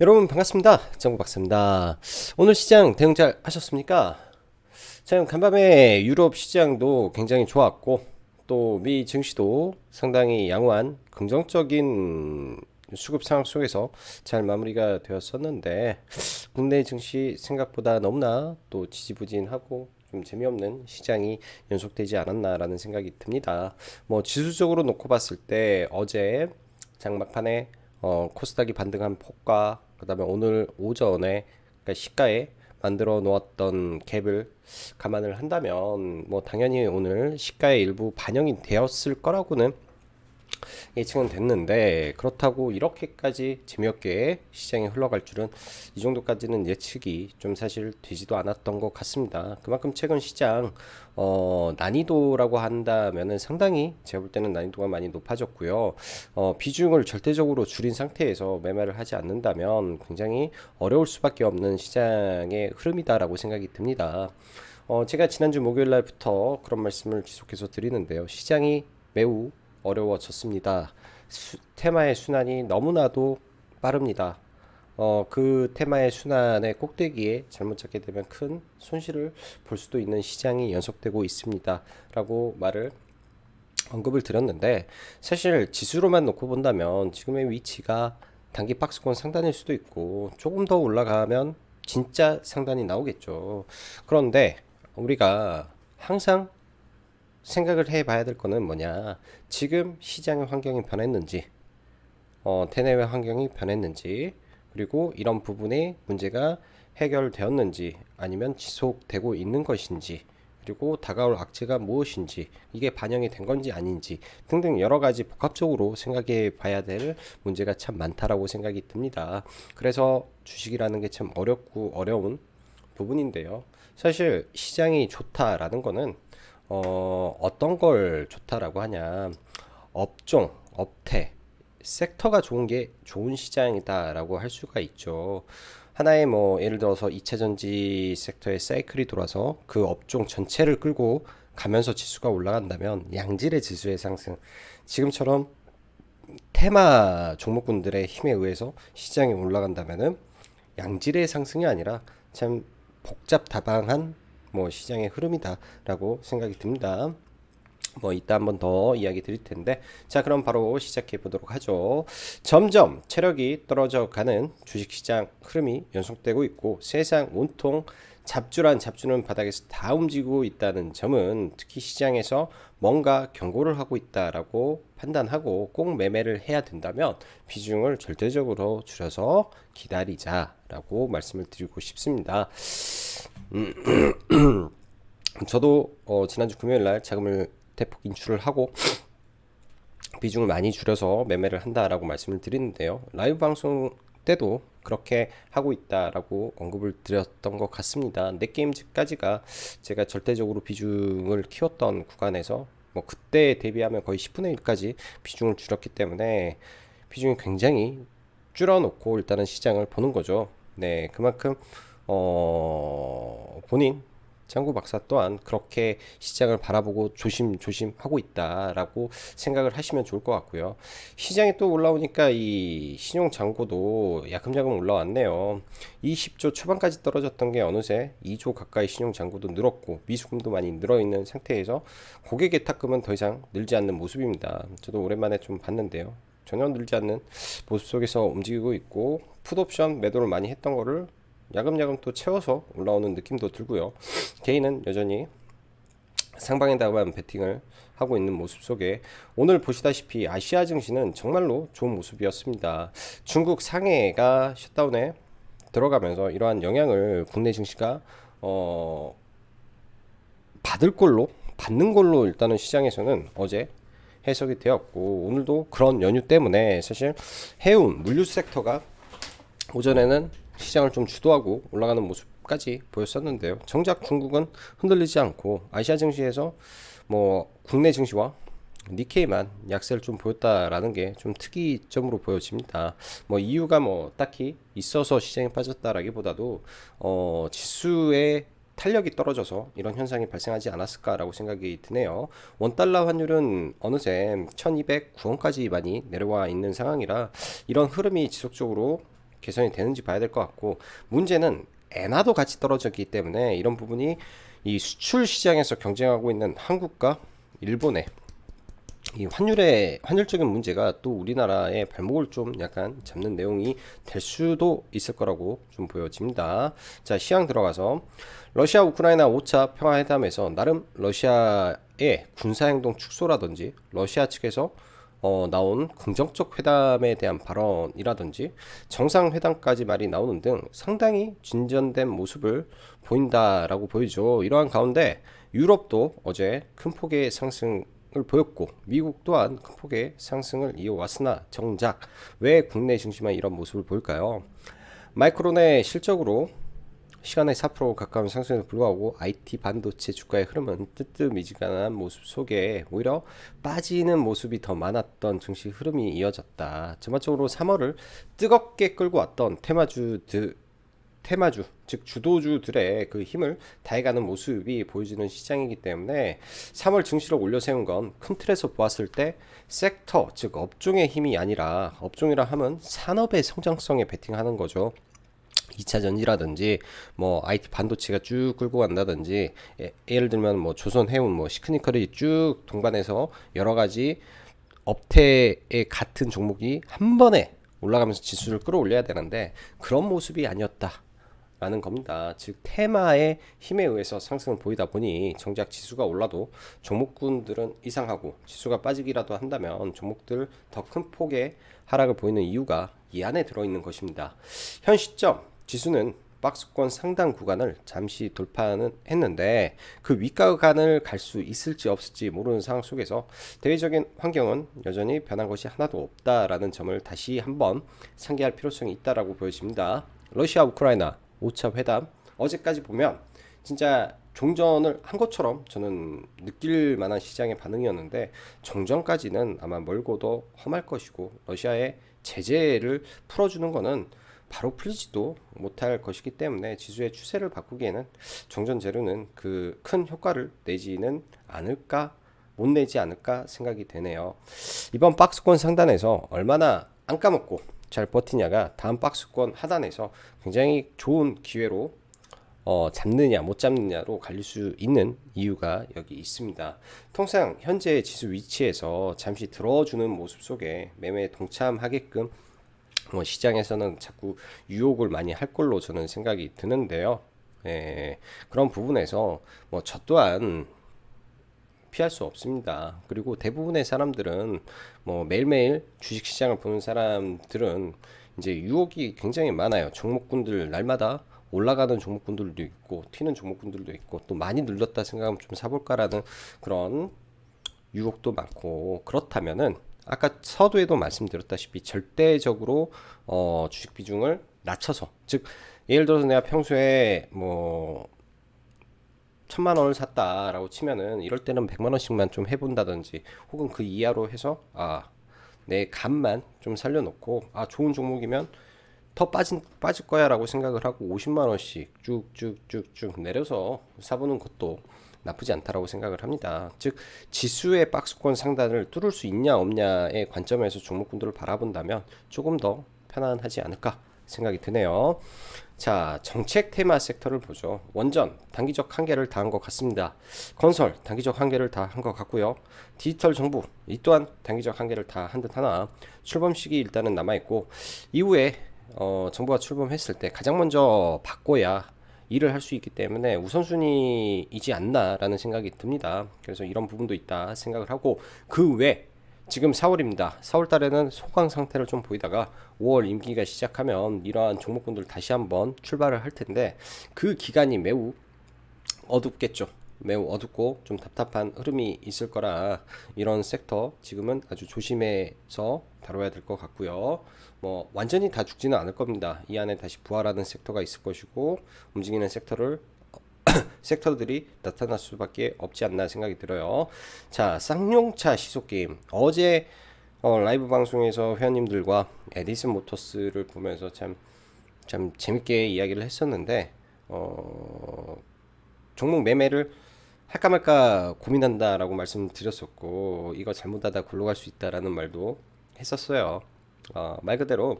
여러분 반갑습니다. 정부 박사입니다. 오늘 시장 대응 잘 하셨습니까? 자, 간밤에 유럽 시장도 굉장히 좋았고 또 미 증시도 상당히 양호한 긍정적인 수급 상황 속에서 잘 마무리가 되었었는데 국내 증시 생각보다 너무나 또 지지부진하고 좀 재미없는 시장이 연속되지 않았나라는 생각이 듭니다. 뭐 지수적으로 놓고 봤을 때 어제 장막판에 어, 코스닥이 반등한 폭과 그다음에 오늘 오전에 그러니까 시가에 만들어 놓았던 갭을 감안을 한다면 뭐 당연히 오늘 시가에 일부 반영이 되었을 거라고는 예측은 됐는데 그렇다고 이렇게까지 재미없게 시장이 흘러갈 줄은 이 정도까지는 예측이 좀 사실 되지도 않았던 것 같습니다. 그만큼 최근 시장 어, 난이도라고 한다면은 상당히 제가 볼 때는 난이도가 많이 높아졌고요. 어, 비중을 절대적으로 줄인 상태에서 매매를 하지 않는다면 굉장히 어려울 수밖에 없는 시장의 흐름이다라고 생각이 듭니다. 어, 제가 지난주 목요일 날부터 그런 말씀을 지속해서 드리는데요. 시장이 매우 어려워졌습니다. 수, 테마의 순환이 너무나도 빠릅니다. 어, 그 테마의 순환의 꼭대기에 잘못 잡게 되면 큰 손실을 볼 수도 있는 시장이 연속되고 있습니다. 라고 말을 언급을 드렸는데 사실 지수로만 놓고 본다면 지금의 위치가 단기 박스권 상단일 수도 있고 조금 더 올라가면 진짜 상단이 나오겠죠. 그런데 우리가 항상 생각을 해봐야 될 거는 뭐냐. 지금 시장의 환경이 변했는지, 어, 대내외 환경이 변했는지, 그리고 이런 부분의 문제가 해결되었는지, 아니면 지속되고 있는 것인지, 그리고 다가올 악재가 무엇인지, 이게 반영이 된 건지 아닌지, 등등 여러 가지 복합적으로 생각해 봐야 될 문제가 참 많다라고 생각이 듭니다. 그래서 주식이라는 게 참 어렵고 어려운 부분인데요. 사실 시장이 좋다라는 거는 어, 어떤 걸 좋다라고 하냐. 업종, 업태, 섹터가 좋은 게 좋은 시장이다라고 할 수가 있죠. 하나의 뭐 예를 들어서 2차 전지 섹터의 사이클이 돌아서 그 업종 전체를 끌고 가면서 지수가 올라간다면 양질의 지수의 상승. 지금처럼 테마 종목군들의 힘에 의해서 시장이 올라간다면은 양질의 상승이 아니라 참 복잡 다방한 뭐 시장의 흐름이다라고 생각이 듭니다. 뭐 이따 한번 더 이야기 드릴 텐데 자 그럼 바로 시작해 보도록 하죠 점점 체력이 떨어져 가는 주식시장 흐름이 연속되고 있고 세상 온통 잡주란 잡주는 바닥에서 다 움직이고 있다는 점은 특히 시장에서 뭔가 경고를 하고 있다라고 판단하고 꼭 매매를 해야 된다면 비중을 절대적으로 줄여서 기다리자 라고 말씀을 드리고 싶습니다. 저도 어, 지난주 금요일 날 자금을 대폭 인출을 하고 비중을 많이 줄여서 매매를 한다라고 말씀을 드리는데요. 라이브 방송 때도 그렇게 하고 있다라고 언급을 드렸던 것 같습니다. 넷게임즈까지가 제가 절대적으로 비중을 키웠던 구간에서 뭐 그때 대비하면 거의 10분의 1까지 비중을 줄였기 때문에 비중이 굉장히 줄여놓고 일단은 시장을 보는 거죠. 네, 그만큼 어, 본인 장구 박사 또한 그렇게 시장을 바라보고 조심조심 하고 있다라고 생각을 하시면 좋을 것 같고요. 시장이 또 올라오니까 이 신용 잔고도 야금야금 올라왔네요. 20조 초반까지 떨어졌던 게 어느새 2조 가까이 신용 잔고도 늘었고 미수금도 많이 늘어 있는 상태에서 고객의 탁금은 더 이상 늘지 않는 모습입니다. 저도 오랜만에 좀 봤는데요. 전혀 늘지 않는 모습 속에서 움직이고 있고 풋옵션 매도를 많이 했던 거를 야금야금 또 채워서 올라오는 느낌도 들고요. 개인은 여전히 상방에다만 베팅을 하고 있는 모습 속에 오늘 보시다시피 아시아 증시는 정말로 좋은 모습이었습니다. 중국 상해가 셧다운에 들어가면서 이러한 영향을 국내 증시가 어 받을 걸로 받는 걸로 일단은 시장에서는 어제 해석이 되었고 오늘도 그런 연휴 때문에 사실 해운 물류 섹터가 오전에는 시장을 좀 주도하고 올라가는 모습까지 보였었는데요. 정작 중국은 흔들리지 않고 아시아 증시에서 뭐 국내 증시와 니케이만 약세를 좀 보였다라는 게 좀 특이점으로 보여집니다. 뭐 이유가 뭐 딱히 있어서 시장이 빠졌다라기보다도 어 지수의 탄력이 떨어져서 이런 현상이 발생하지 않았을까라고 생각이 드네요. 원달러 환율은 어느새 1209원까지 많이 내려와 있는 상황이라 이런 흐름이 지속적으로 개선이 되는지 봐야 될 것 같고 문제는 엔화도 같이 떨어졌기 때문에 이런 부분이 이 수출 시장에서 경쟁하고 있는 한국과 일본의 이 환율의 환율적인 문제가 또 우리나라의 발목을 좀 약간 잡는 내용이 될 수도 있을 거라고 좀 보여집니다. 자, 시황 들어가서 러시아 우크라이나 5차 평화회담에서 나름 러시아의 군사 행동 축소라든지 러시아 측에서 어, 나온 긍정적 회담에 대한 발언이라든지 정상회담까지 말이 나오는 등 상당히 진전된 모습을 보인다라고 보이죠. 이러한 가운데 유럽도 어제 큰 폭의 상승을 보였고 미국 또한 큰 폭의 상승을 이어왔으나 정작 왜 국내 증시만 이런 모습을 보일까요? 마이크론의 실적으로 시간의 4% 가까운 상승에도 불구하고 IT 반도체 주가의 흐름은 뜨뜻미지근한 모습 속에 오히려 빠지는 모습이 더 많았던 증시 흐름이 이어졌다. 전반적으로 3월을 뜨겁게 끌고 왔던 테마주들 테마주, 즉 주도주들의 그 힘을 다해가는 모습이 보여지는 시장이기 때문에 3월 증시를 올려 세운 건 큰 틀에서 보았을 때 섹터, 즉 업종의 힘이 아니라 업종이라 하면 산업의 성장성에 베팅하는 거죠. 2차 전지라든지 뭐 IT 반도체가 쭉 끌고 간다든지 예, 예를 들면 뭐 조선 해운 뭐 시크니컬이 쭉 동반해서 여러 가지 업태의 같은 종목이 한 번에 올라가면서 지수를 끌어올려야 되는데 그런 모습이 아니었다. 라는 겁니다. 즉 테마의 힘에 의해서 상승을 보이다 보니 정작 지수가 올라도 종목군들은 이상하고 지수가 빠지기라도 한다면 종목들 더 큰 폭의 하락을 보이는 이유가 이 안에 들어 있는 것입니다. 현 시점 지수는 박스권 상당 구간을 잠시 돌파는 했는데 그 윗가간을 갈 수 있을지 없을지 모르는 상황 속에서 대외적인 환경은 여전히 변한 것이 하나도 없다라는 점을 다시 한번 상기할 필요성이 있다라고 보여집니다. 러시아 우크라이나 5차 회담 어제까지 보면 진짜 종전을 한 것처럼 저는 느낄 만한 시장의 반응이었는데 종전까지는 아마 멀고도 험할 것이고 러시아의 제재를 풀어주는 거는 바로 풀리지도 못할 것이기 때문에 지수의 추세를 바꾸기에는 종전 재료는 그 큰 효과를 내지는 않을까 못 내지 않을까 생각이 되네요. 이번 박스권 상단에서 얼마나 안 까먹고 잘 버티냐가 다음 박스권 하단에서 굉장히 좋은 기회로 어, 잡느냐 못 잡느냐로 갈릴 수 있는 이유가 여기 있습니다. 통상 현재 지수 위치에서 잠시 들어주는 모습 속에 매매에 동참하게끔 뭐 시장에서는 자꾸 유혹을 많이 할 걸로 저는 생각이 드는데요. 예, 그런 부분에서 뭐 저 또한 피할 수 없습니다. 그리고 대부분의 사람들은 뭐 매일매일 주식 시장을 보는 사람들은 이제 유혹이 굉장히 많아요. 종목군들 날마다 올라가는 종목군들도 있고 튀는 종목군들도 있고 또 많이 눌렸다 생각하면 좀 사볼까라는 그런 유혹도 많고 그렇다면은 아까 서두에도 말씀드렸다시피 절대적으로 어 주식 비중을 낮춰서 즉 예를 들어서 내가 평소에 뭐 천만 원을 샀다라고 치면은 이럴 때는 백만 원씩만 좀 해본다든지 혹은 그 이하로 해서 아내 값만 좀 살려놓고 아 좋은 종목이면 더 빠진 빠질 거야라고 생각을 하고 50만 원씩 쭉쭉쭉쭉 내려서 사보는 것도 나쁘지 않다라고 생각을 합니다. 즉 지수의 박스권 상단을 뚫을 수 있냐 없냐의 관점에서 종목군들을 바라본다면 조금 더 편안하지 않을까 생각이 드네요. 자, 정책 테마 섹터를 보죠. 원전 단기적 한계를 다한 것 같습니다. 건설 단기적 한계를 다 한 것 같고요. 디지털 정부 이 또한 단기적 한계를 다 한 듯 하나 출범식이 일단은 남아 있고 이후에 어, 정부가 출범했을 때 가장 먼저 바꿔야 일을 할 수 있기 때문에 우선순위이지 않나라는 생각이 듭니다. 그래서 이런 부분도 있다 생각을 하고 그 외 지금 4월입니다. 4월 달에는 소강 상태를 좀 보이다가 5월 임기가 시작하면 이러한 종목군들 다시 한번 출발을 할 텐데 그 기간이 매우 어둡겠죠. 매우 어둡고 좀 답답한 흐름이 있을 거라 이런 섹터 지금은 아주 조심해서 다뤄야 될 것 같고요. 뭐 완전히 다 죽지는 않을 겁니다. 이 안에 다시 부활하는 섹터가 있을 것이고 움직이는 섹터를 섹터들이 나타날 수밖에 없지 않나 생각이 들어요. 자, 쌍용차 시속 게임. 어제 어, 라이브 방송에서 회원님들과 에디슨 모터스를 보면서 참, 참 재밌게 이야기를 했었는데, 어, 종목 매매를 할까 말까 고민한다라고 말씀드렸었고, 이거 잘못하다 굴러갈 수 있다라는 말도 했었어요. 어, 말 그대로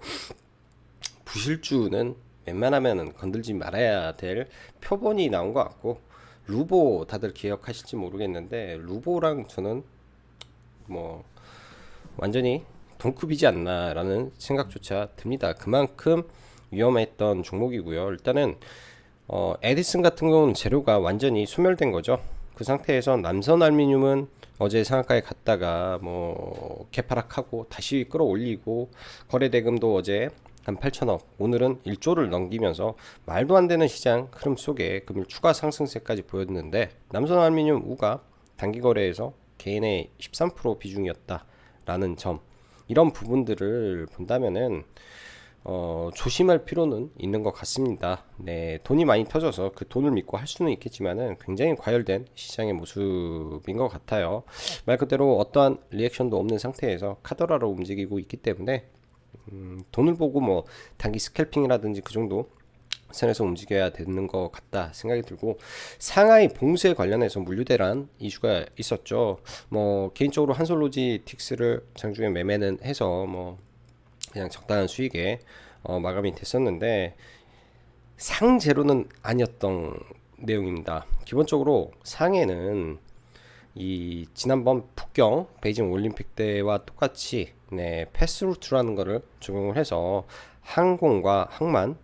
구실주는 웬만하면 건들지 말아야 될 표본이 나온 것 같고 루보 다들 기억하실지 모르겠는데 루보랑 저는 뭐 완전히 동급이지 않나라는 생각조차 듭니다. 그만큼 위험했던 종목이고요. 일단은 어, 에디슨 같은 경우는 재료가 완전히 소멸된 거죠. 그 상태에서 남선 알미늄은 어제 상한가에 갔다가 뭐 개파락하고 다시 끌어올리고 거래 대금도 어제 한 8천억 오늘은 1조를 넘기면서 말도 안 되는 시장 흐름 속에 금일 추가 상승세까지 보였는데 남선 알미늄 우가 단기 거래에서 개인의 13% 비중이었다라는 점 이런 부분들을 본다면은 어, 조심할 필요는 있는 것 같습니다. 네, 돈이 많이 터져서 그 돈을 믿고 할 수는 있겠지만은 굉장히 과열된 시장의 모습인 것 같아요. 말 그대로 어떠한 리액션도 없는 상태에서 카더라로 움직이고 있기 때문에 음, 돈을 보고 뭐 단기 스캘핑이라든지 그 정도 선에서 움직여야 되는 것 같다 생각이 들고 상하이 봉쇄 관련해서 물류대란 이슈가 있었죠. 뭐 개인적으로 한솔로지틱스를 장중에 매매는 해서 뭐 그냥 적당한 수익에 어, 마감이 됐었는데 상제로는 아니었던 내용입니다. 기본적으로 상해는 이 지난번 북경 베이징 올림픽 때와 똑같이 네, 패스루트라는 거를 적용을 해서 항공과 항만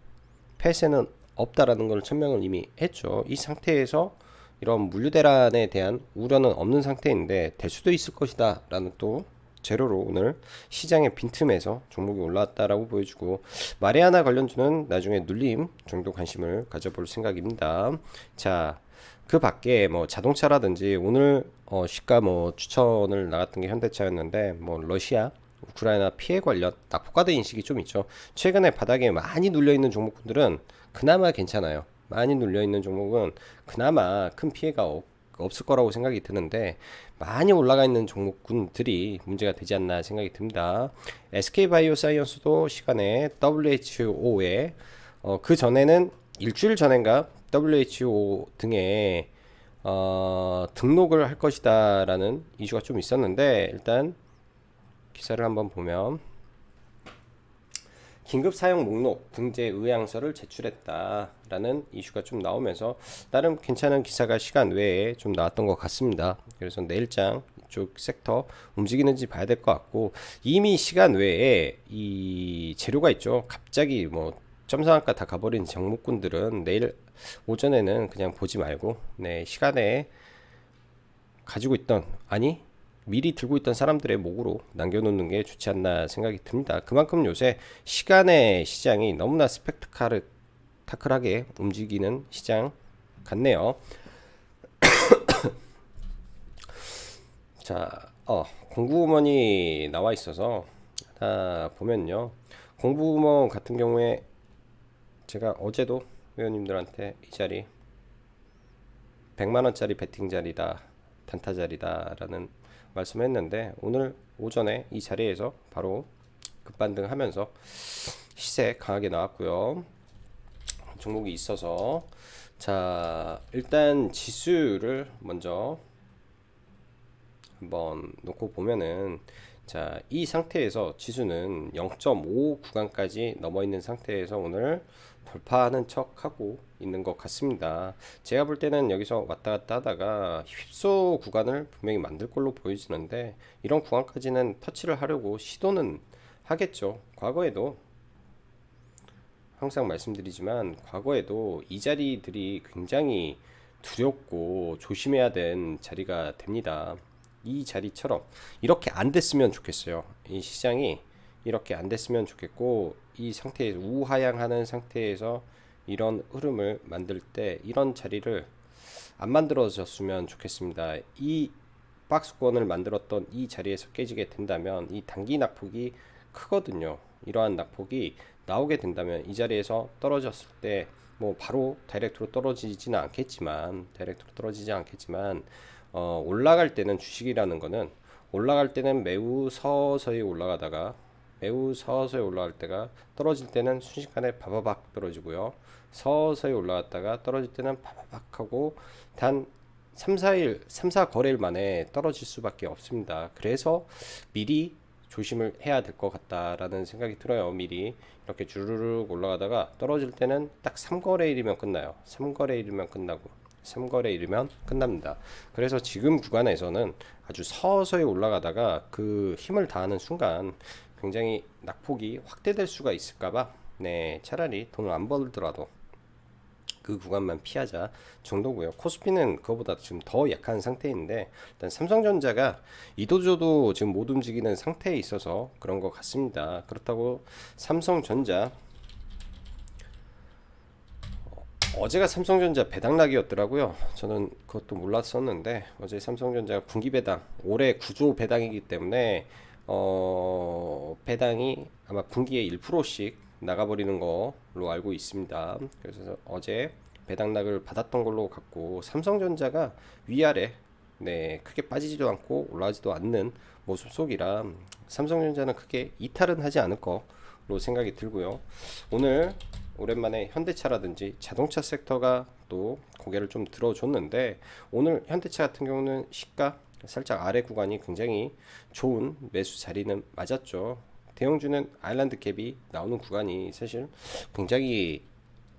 폐쇄는 없다라는 걸 천명을 이미 했죠. 이 상태에서 이런 물류 대란에 대한 우려는 없는 상태인데 될 수도 있을 것이다라는 또 재료로 오늘 시장의 빈틈에서 종목이 올라왔다라고 보여주고 마리아나 관련주는 나중에 눌림 정도 관심을 가져볼 생각입니다. 자, 그 밖에 뭐 자동차라든지 오늘 어 시가 뭐 추천을 나갔던 게 현대차였는데 뭐 러시아 우크라이나 피해 관련 낙폭과대 인식이 좀 있죠. 최근에 바닥에 많이 눌려 있는 종목들은 그나마 괜찮아요. 많이 눌려 있는 종목은 그나마 큰 피해가 없, 없을 거라고 생각이 드는데 많이 올라가 있는 종목군들이 문제가 되지 않나 생각이 듭니다. SK 바이오사이언스도 시간에 WHO에 어, 그 전에는 일주일 전인가 WHO 등에 어, 등록을 할 것이다라는 이슈가 좀 있었는데 일단 기사를 한번 보면 긴급 사용 목록 등재 의향서를 제출했다라는 이슈가 좀 나오면서 나름 괜찮은 기사가 시간 외에 좀 나왔던 것 같습니다. 그래서 내일장 이쪽 섹터 움직이는지 봐야 될 것 같고 이미 시간 외에 이 재료가 있죠. 갑자기 뭐 점상한가 다 가버린 정목군들은 내일 오전에는 그냥 보지 말고 네 시간에 가지고 있던 아니 미리 들고 있던 사람들의 목으로 남겨놓는 게 좋지 않나 생각이 듭니다. 그만큼 요새 시간의 시장이 너무나 스펙타클하게 움직이는 시장 같네요. 자, 어, 공부음원이 나와 있어서 아, 보면요. 공부음원 같은 경우에 제가 어제도 회원님들한테 이 자리 100만 원짜리 베팅 자리다. 단타 자리다라는 말씀했는데 오늘 오전에 이 자리에서 바로 급반등하면서 시세 강하게 나왔고요. 종목이 있어서 자 일단 지수를 먼저 한번 놓고 보면은 자, 이 상태에서 지수는 0.5 구간까지 넘어 있는 상태에서 오늘 돌파하는 척 하고 있는 것 같습니다. 제가 볼 때는 여기서 왔다 갔다 하다가 휩소 구간을 분명히 만들 걸로 보여지는데 이런 구간까지는 터치를 하려고 시도는 하겠죠. 과거에도 항상 말씀드리지만 과거에도 이 자리들이 굉장히 두렵고 조심해야 된 자리가 됩니다. 이 자리처럼 이렇게 안 됐으면 좋겠어요. 이 시장이 이렇게 안 됐으면 좋겠고 이 상태에서 우하향하는 상태에서 이런 흐름을 만들 때 이런 자리를 안 만들어졌으면 좋겠습니다. 이 박스권을 만들었던 이 자리에서 깨지게 된다면 이 단기 낙폭이 크거든요. 이러한 낙폭이 나오게 된다면 이 자리에서 떨어졌을 때 뭐 바로 다이렉트로 떨어지지는 않겠지만 다이렉트로 떨어지지 않겠지만 어, 올라갈 때는 주식이라는 거는 올라갈 때는 매우 서서히 올라가다가 매우 서서히 올라갈 때가 떨어질 때는 순식간에 바바박 떨어지고요. 서서히 올라갔다가 떨어질 때는 바바박 하고 단 3, 4일, 3, 4 거래일 만에 떨어질 수밖에 없습니다. 그래서 미리 조심을 해야 될 것 같다라는 생각이 들어요. 미리 이렇게 주르륵 올라가다가 떨어질 때는 딱 3거래일이면 끝나요. 3거래일이면 끝나고 3거래일이면 끝납니다. 그래서 지금 구간에서는 아주 서서히 올라가다가 그 힘을 다하는 순간 굉장히 낙폭이 확대될 수가 있을까봐 네 차라리 돈을 안 벌더라도 그 구간만 피하자 정도고요. 코스피는 그거보다 지금 더 약한 상태인데 일단 삼성전자가 이도저도 지금 못 움직이는 상태에 있어서 그런 것 같습니다. 그렇다고 삼성전자 어, 어제가 삼성전자 배당락이었더라고요. 저는 그것도 몰랐었는데 어제 삼성전자가 분기 배당 올해 구조 배당이기 때문에 어 배당이 아마 분기에 1%씩 나가버리는 걸로 알고 있습니다. 그래서 어제 배당락을 받았던 걸로 갖고 삼성전자가 위아래 네 크게 빠지지도 않고 올라가지도 않는 모습 속이라 삼성전자는 크게 이탈은 하지 않을 거로 생각이 들고요. 오늘 오랜만에 현대차라든지 자동차 섹터가 또 고개를 좀 들어줬는데 오늘 현대차 같은 경우는 시가 살짝 아래 구간이 굉장히 좋은 매수 자리는 맞았죠. 대형주는 아일랜드 갭이 나오는 구간이 사실 굉장히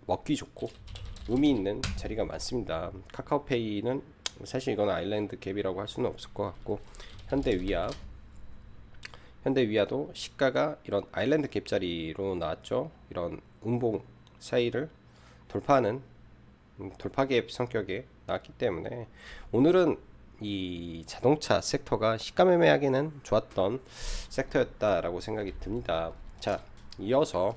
먹기 좋고 의미 있는 자리가 많습니다. 카카오페이는 사실 이건 아일랜드 갭이라고 할 수는 없을 것 같고 현대위아 현대 위아도 시가가 이런 아일랜드 갭 자리로 나왔죠. 이런 음봉 사이를 돌파하는 음, 돌파갭 성격의 나왔기 때문에 오늘은 이 자동차 섹터가 시가 매매하기는 좋았던 섹터였다라고 생각이 듭니다. 자, 이어서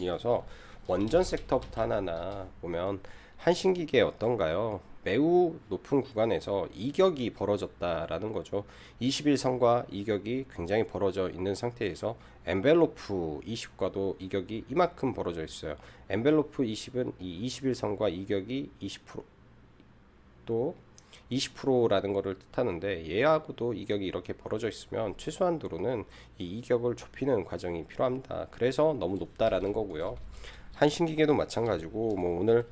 이어서 원전 섹터부터 하나하나 보면 한신기계 어떤가요? 매우 높은 구간에서 이격이 벌어졌다라는 거죠. 21선과 이격이 굉장히 벌어져 있는 상태에서 엔벨로프 20과도 이격이 이만큼 벌어져 있어요. 엔벨로프 20은 이 21선과 이격이 20%또 20%라는 것을 뜻하는데 얘하고도 이격이 이렇게 벌어져 있으면 최소한도로는 이 이격을 좁히는 과정이 필요합니다. 그래서 너무 높다라는 거고요. 한신기계도 마찬가지고 뭐 오늘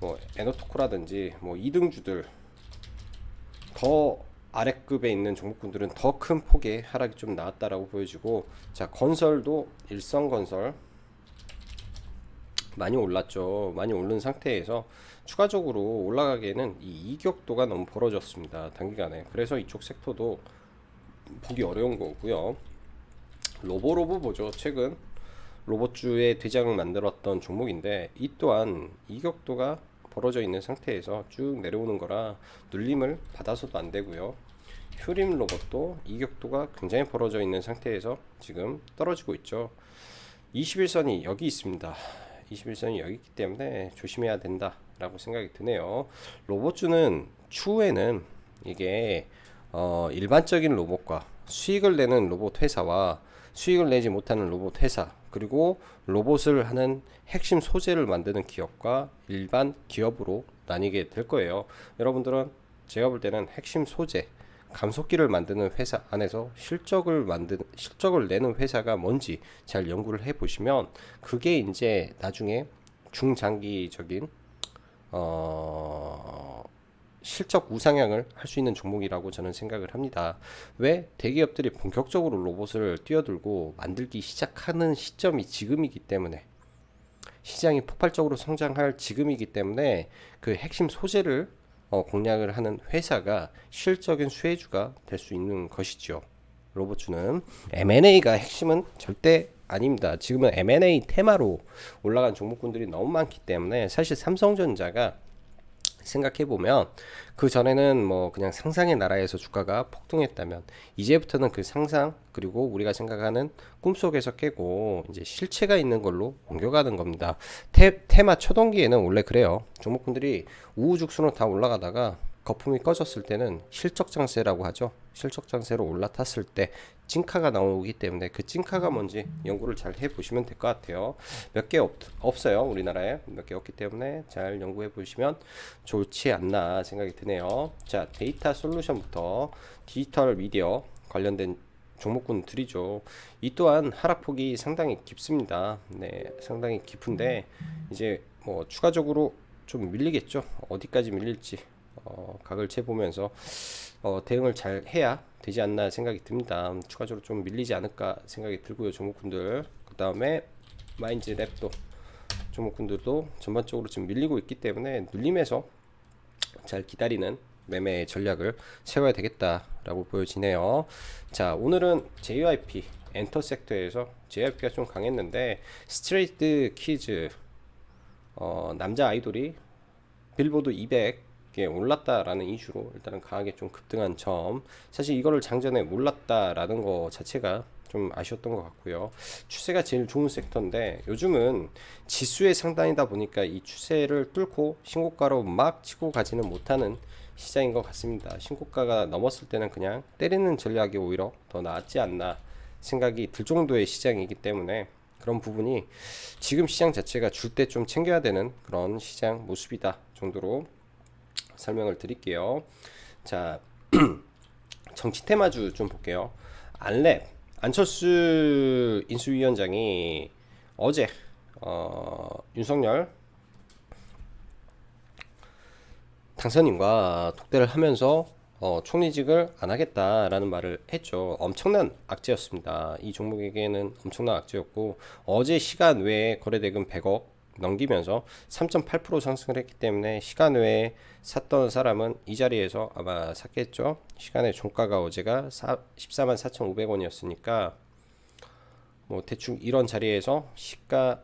뭐 에너토코라든지 뭐 2등주들 더 아래급에 있는 종목군들은 더 큰 폭의 하락이 좀 나왔다라고 보여지고 자 건설도 일성건설 많이 올랐죠. 많이 오른 상태에서 추가적으로 올라가기에는 이 이격도가 너무 벌어졌습니다. 단기간에. 그래서 이쪽 섹터도 보기 어려운 거고요. 로보로보 보죠. 최근 로봇주의 대장을 만들었던 종목인데 이 또한 이격도가 벌어져 있는 상태에서 쭉 내려오는 거라 눌림을 받아서도 안 되고요. 휴림 로봇도 이격도가 굉장히 벌어져 있는 상태에서 지금 떨어지고 있죠. 21선이 여기 있습니다. 21선이 여기 있기 때문에 조심해야 된다라고 생각이 드네요. 로봇주는 추후에는 이게 어, 일반적인 로봇과 수익을 내는 로봇 회사와 수익을 내지 못하는 로봇 회사 그리고 로봇을 하는 핵심 소재를 만드는 기업과 일반 기업으로 나뉘게 될 거예요. 여러분들은 제가 볼 때는 핵심 소재 감속기를 만드는 회사 안에서 실적을 만든 실적을 내는 회사가 뭔지 잘 연구를 해 보시면 그게 이제 나중에 중장기적인 어 실적 우상향을 할 수 있는 종목이라고 저는 생각을 합니다. 왜 대기업들이 본격적으로 로봇을 뛰어들고 만들기 시작하는 시점이 지금이기 때문에 시장이 폭발적으로 성장할 지금이기 때문에 그 핵심 소재를 어, 공략을 하는 회사가 실적인 수혜주가 될 수 있는 것이죠. 로봇주는 M&A가 핵심은 절대 아닙니다. 지금은 M&A 테마로 올라간 종목군들이 너무 많기 때문에 사실 삼성전자가 생각해 보면 그 전에는 뭐 그냥 상상의 나라에서 주가가 폭등했다면 이제부터는 그 상상 그리고 우리가 생각하는 꿈속에서 깨고 이제 실체가 있는 걸로 옮겨가는 겁니다. 테, 테마 초동기에는 원래 그래요. 종목군들이 우후죽순으로 다 올라가다가 거품이 꺼졌을 때는 실적 장세라고 하죠. 실적 장세로 올라탔을 때 찐카가 나오기 때문에 그 찐카가 뭔지 연구를 잘 해보시면 될 것 같아요. 몇 개 없어요. 우리나라에 몇 개 없기 때문에 잘 연구해 보시면 좋지 않나 생각이 드네요. 자, 데이터 솔루션부터 디지털 미디어 관련된 종목군들이죠. 이 또한 하락폭이 상당히 깊습니다. 네, 상당히 깊은데 이제 뭐 추가적으로 좀 밀리겠죠. 어디까지 밀릴지 어, 각을 재보면서 어, 대응을 잘 해야 되지 않나 생각이 듭니다. 추가적으로 좀 밀리지 않을까 생각이 들고요, 종목군들. 그 다음에 마인즈 랩도 종목군들도 전반적으로 지금 밀리고 있기 때문에 눌림에서 잘 기다리는 매매 전략을 세워야 되겠다라고 보여지네요. 자, 오늘은 JYP 엔터 섹터에서 JYP가 좀 강했는데 스트레이트 키즈 어, 남자 아이돌이 빌보드 200 에 올랐다라는 이슈로 일단은 강하게 좀 급등한 점. 사실 이거를 장전에 몰랐다라는 거 자체가 좀 아쉬웠던 것 같고요. 추세가 제일 좋은 섹터인데 요즘은 지수의 상단이다 보니까 이 추세를 뚫고 신고가로 막 치고 가지는 못하는 시장인 것 같습니다. 신고가가 넘었을 때는 그냥 때리는 전략이 오히려 더 낫지 않나 생각이 들 정도의 시장이기 때문에 그런 부분이 지금 시장 자체가 줄 때 좀 챙겨야 되는 그런 시장 모습이다 정도로 설명을 드릴게요. 자, 정치 테마주 좀 볼게요. 안랩 안철수 인수위원장이 어제 어, 윤석열 당선인과 독대를 하면서 어, 총리직을 안 하겠다라는 말을 했죠. 엄청난 악재였습니다. 이 종목에게는 엄청난 악재였고 어제 시간 외에 거래대금 100억 넘기면서 3.8% 상승을 했기 때문에 시간 외에 샀던 사람은 이 자리에서 아마 샀겠죠. 시간의 종가가 어제가 14만 4,500원이었으니까 뭐 대충 이런 자리에서 시가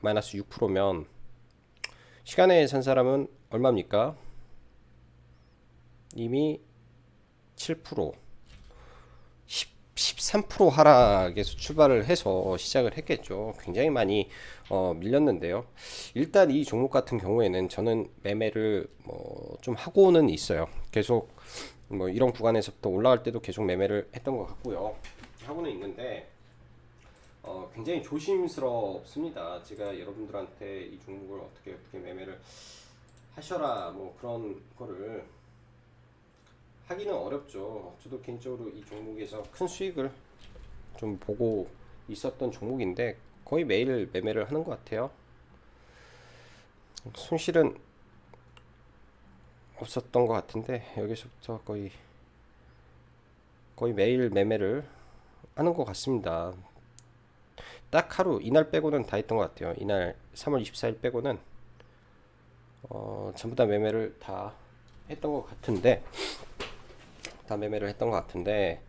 마이너스 6%면 시간에 산 사람은 얼마입니까? 이미 7% 10, 13% 하락에서 출발을 해서 시작을 했겠죠. 굉장히 많이 어, 밀렸는데요. 일단 이 종목 같은 경우에는 저는 매매를 뭐 좀 하고는 있어요. 계속 뭐 이런 구간에서부터 올라갈 때도 계속 매매를 했던 것 같고요. 하고는 있는데 어, 굉장히 조심스럽습니다. 제가 여러분들한테 이 종목을 어떻게 어떻게 매매를 하셔라 뭐 그런 거를 하기는 어렵죠. 저도 개인적으로 이 종목에서 큰 수익을 좀 보고 있었던 종목인데 거의 매일 매매를 하는 것 같아요. 손실은 없었던 것 같은데 여기서부터 거의 거의 매일 매매를 하는 것 같습니다. 딱 하루 이날 빼고는 다 했던 것 같아요. 이날 3월 24일 빼고는 어, 전부 다 매매를 다 했던 것 같은데 다 매매를 했던 것 같은데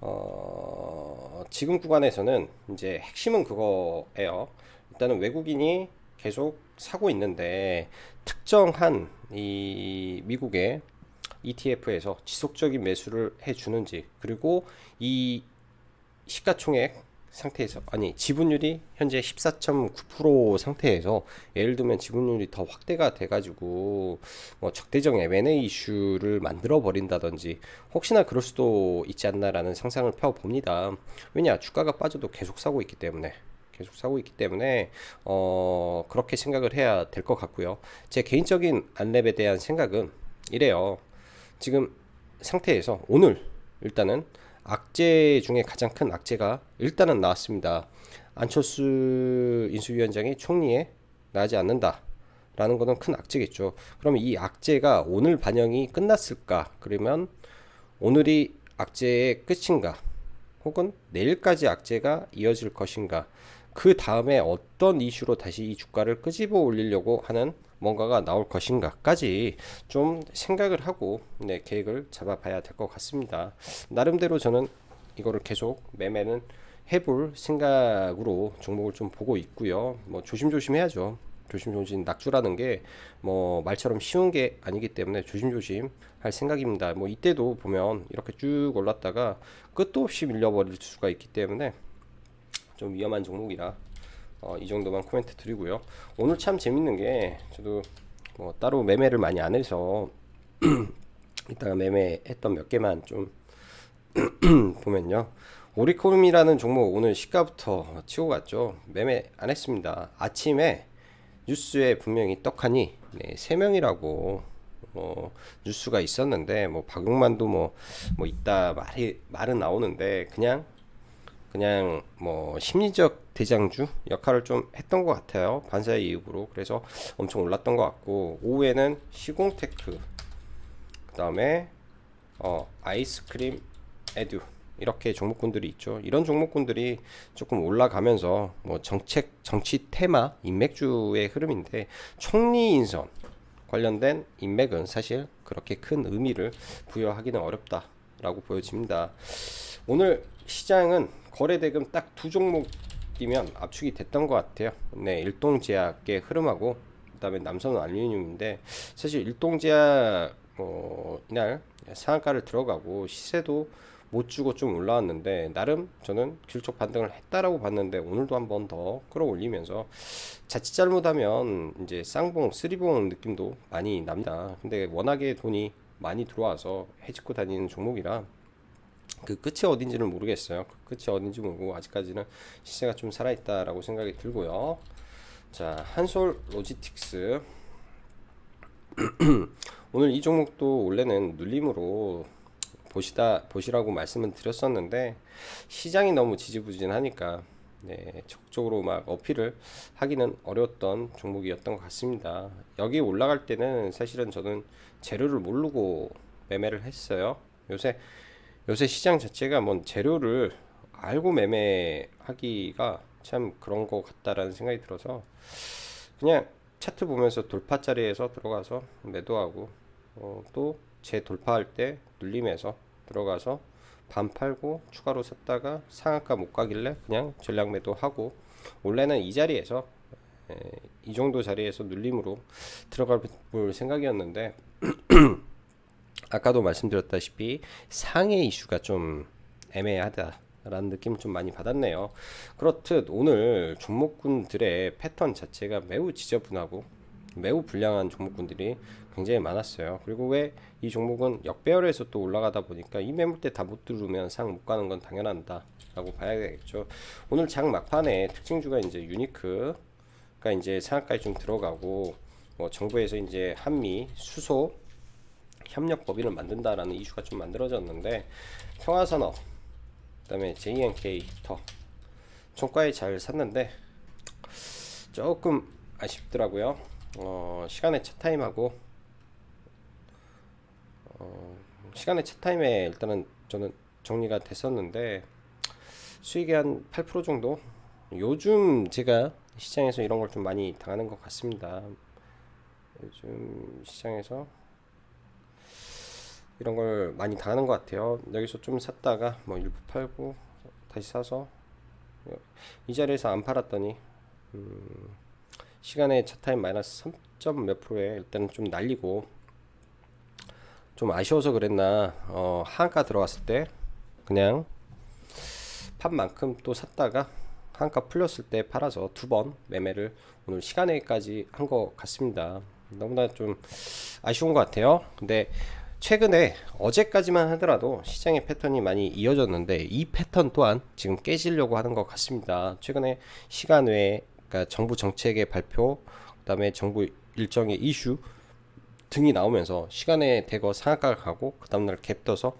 어, 지금 구간에서는 이제 핵심은 그거예요. 일단은 외국인이 계속 사고 있는데 특정한 이 미국의 ETF에서 지속적인 매수를 해주는지 그리고 이 시가총액 상태에서 아니 지분율이 현재 14.9% 상태에서 예를 들면 지분율이 더 확대가 돼가지고 뭐 적대적 M&A 이슈를 만들어 버린다든지 혹시나 그럴 수도 있지 않나라는 상상을 펴 봅니다. 왜냐 주가가 빠져도 계속 사고 있기 때문에 계속 사고 있기 때문에 어 그렇게 생각을 해야 될 것 같고요. 제 개인적인 안랩에 대한 생각은 이래요. 지금 상태에서 오늘 일단은 악재 중에 가장 큰 악재가 일단은 나왔습니다. 안철수 인수위원장이 총리에 나지 않는다. 라는 것은 큰 악재겠죠. 그러면 이 악재가 오늘 반영이 끝났을까? 그러면 오늘이 악재의 끝인가? 혹은 내일까지 악재가 이어질 것인가? 그 다음에 어떤 이슈로 다시 이 주가를 끄집어 올리려고 하는 뭔가가 나올 것인가까지 좀 생각을 하고 네, 계획을 잡아봐야 될 것 같습니다. 나름대로 저는 이거를 계속 매매는 해볼 생각으로 종목을 좀 보고 있고요. 뭐 조심조심 해야죠. 조심조심 낙주라는 게 뭐 말처럼 쉬운 게 아니기 때문에 조심조심 할 생각입니다. 뭐 이때도 보면 이렇게 쭉 올랐다가 끝도 없이 밀려버릴 수가 있기 때문에 좀 위험한 종목이라 어, 이 정도만 코멘트 드리고요. 오늘 참 재밌는 게 저도 뭐 따로 매매를 많이 안 해서 이따가 매매했던 몇 개만 좀 보면요. 오리콤이라는 종목 오늘 시가부터 치고 갔죠. 매매 안 했습니다. 아침에 뉴스에 분명히 떡하니 네, 3명이라고 뭐 뉴스가 있었는데 뭐 박용만도 뭐뭐 있다 말이 말은 나오는데 그냥 그냥 뭐 심리적 대장주 역할을 좀 했던 것 같아요 반사의 이익으로 그래서 엄청 올랐던 것 같고 오후에는 시공테크 그 다음에 어 아이스크림 에듀 이렇게 종목군들이 있죠. 이런 종목군들이 조금 올라가면서 뭐 정책 정치 테마 인맥주의 흐름인데 총리 인선 관련된 인맥은 사실 그렇게 큰 의미를 부여하기는 어렵다라고 보여집니다. 오늘 시장은 거래대금 딱 두 종목 이면 압축이 됐던 것 같아요. 네, 일동제약의 흐름하고 그다음에 남선 알루미늄인데 사실 일동제약 어, 이날 상한가를 들어가고 시세도 못 주고 좀 올라왔는데 나름 저는 길쪽 반등을 했다라고 봤는데 오늘도 한 번 더 끌어올리면서 자칫 잘못하면 이제 쌍봉 쓰리봉 느낌도 많이 납니다. 근데 워낙에 돈이 많이 들어와서 해집고 다니는 종목이라 그 끝이 어딘지는 모르겠어요. 그 끝이 어딘지 모르고 아직까지는 시세가 좀 살아있다라고 생각이 들고요. 자 한솔 로지틱스 오늘 이 종목도 원래는 눌림으로 보시다 보시라고 말씀을 드렸었는데 시장이 너무 지지부진하니까 네, 적극적으로 막 어필을 하기는 어려웠던 종목이었던 것 같습니다. 여기 올라갈 때는 사실은 저는 재료를 모르고 매매를 했어요. 요새 요새 시장 자체가 뭔 재료를 알고 매매하기가 참 그런 것 같다라는 생각이 들어서 그냥 차트 보면서 돌파 자리에서 들어가서 매도하고 어, 또 재돌파할 때 눌림에서 들어가서 반 팔고 추가로 샀다가 상한가 못 가길래 그냥 전략 매도하고 원래는 이 자리에서 에, 이 정도 자리에서 눌림으로 들어갈 볼 생각이었는데 아까도 말씀드렸다시피 상해 이슈가 좀 애매하다라는 느낌을 좀 많이 받았네요. 그렇듯 오늘 종목군들의 패턴 자체가 매우 지저분하고 매우 불량한 종목군들이 굉장히 많았어요. 그리고 왜 이 종목은 역배열에서 또 올라가다 보니까 이 매물대 다 못 들으면 상 못 가는 건 당연한다라고 봐야 되겠죠. 오늘 장 막판에 특징주가 이제 유니크가 이제 상한가에 좀 들어가고 뭐 정부에서 이제 한미 수소 협력 법인을 만든다라는 이슈가 좀 만들어졌는데 평화산업 그다음에 JNK 더 종가에 잘 샀는데 조금 아쉽더라고요. 어, 시간의 차 타임하고 어, 시간의 차 타임에 일단은 저는 정리가 됐었는데 수익이 한 8% 정도 요즘 제가 시장에서 이런 걸 좀 많이 당하는 것 같습니다. 요즘 시장에서 이런 걸 많이 당하는 것 같아요. 여기서 좀 샀다가 뭐 일부 팔고 다시 사서 이 자리에서 안 팔았더니 음, 시간에 차타임 마이너스 3점 몇 프로에 일단은 좀 날리고 좀 아쉬워서 그랬나 어, 한가 들어갔을 때 그냥 판 만큼 또 샀다가 한가 풀렸을 때 팔아서 두 번 매매를 오늘 시간에까지 한 것 같습니다. 너무나 좀 아쉬운 것 같아요. 근데 최근에 어제까지만 하더라도 시장의 패턴이 많이 이어졌는데 이 패턴 또한 지금 깨지려고 하는 것 같습니다. 최근에 시간 외에 그러니까 정부 정책의 발표, 그다음에 정부 일정의 이슈 등이 나오면서 시간에 대거 상한가가 가고 그 다음날 갭 떠서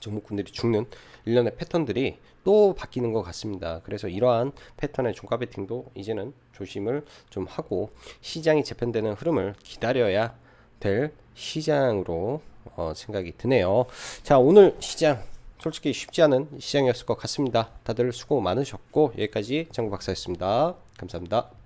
종목군들이 죽는 일련의 패턴들이 또 바뀌는 것 같습니다. 그래서 이러한 패턴의 종가 베팅도 이제는 조심을 좀 하고 시장이 재편되는 흐름을 기다려야 될 시장으로 어, 생각이 드네요. 자, 오늘 시장 솔직히 쉽지 않은 시장이었을 것 같습니다. 다들 수고 많으셨고 여기까지 정 박사였습니다. 감사합니다.